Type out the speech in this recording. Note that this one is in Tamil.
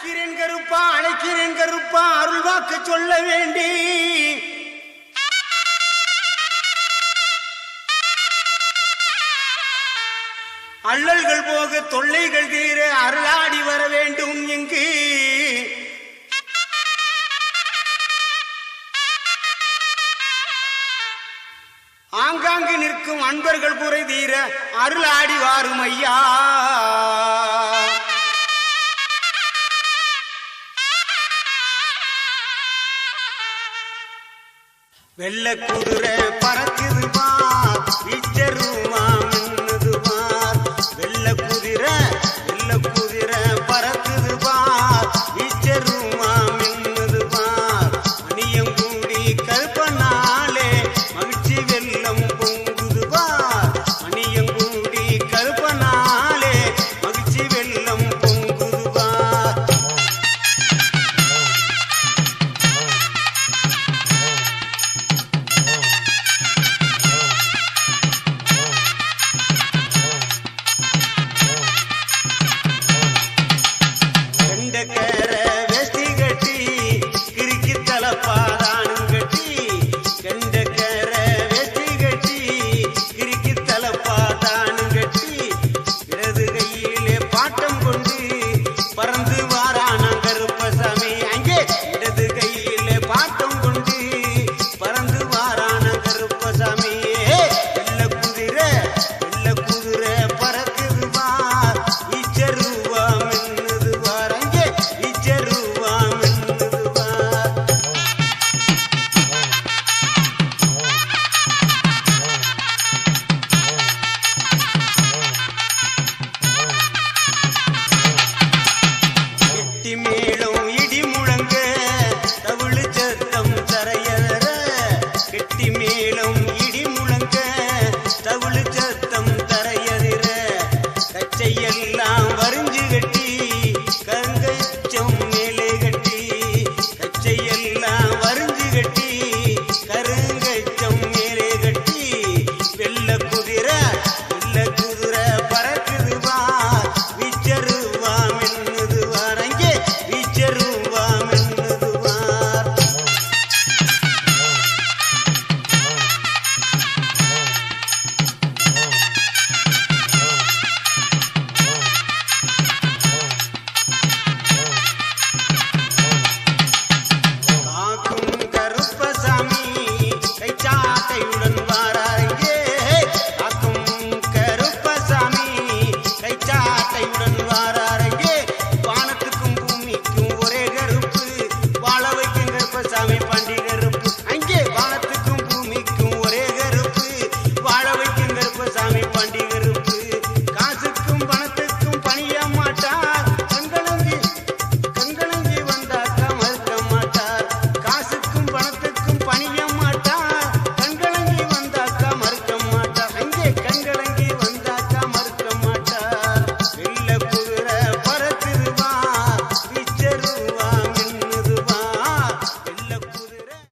அழைக்கிறேன் கருப்பா அழைக்கிறேன் கருப்பா அருள் வாக்கு சொல்ல வேண்டி. அல்லல்கள் போக தொல்லைகள் தீர அருளாடி வர வேண்டும் இங்கு. ஆங்காங்கு நிற்கும் அன்பர்கள் புரை தீர அருளாடி வாரும் ஐயா வெள்ள குதிரை பறக்குதுமா? பிச்சருமா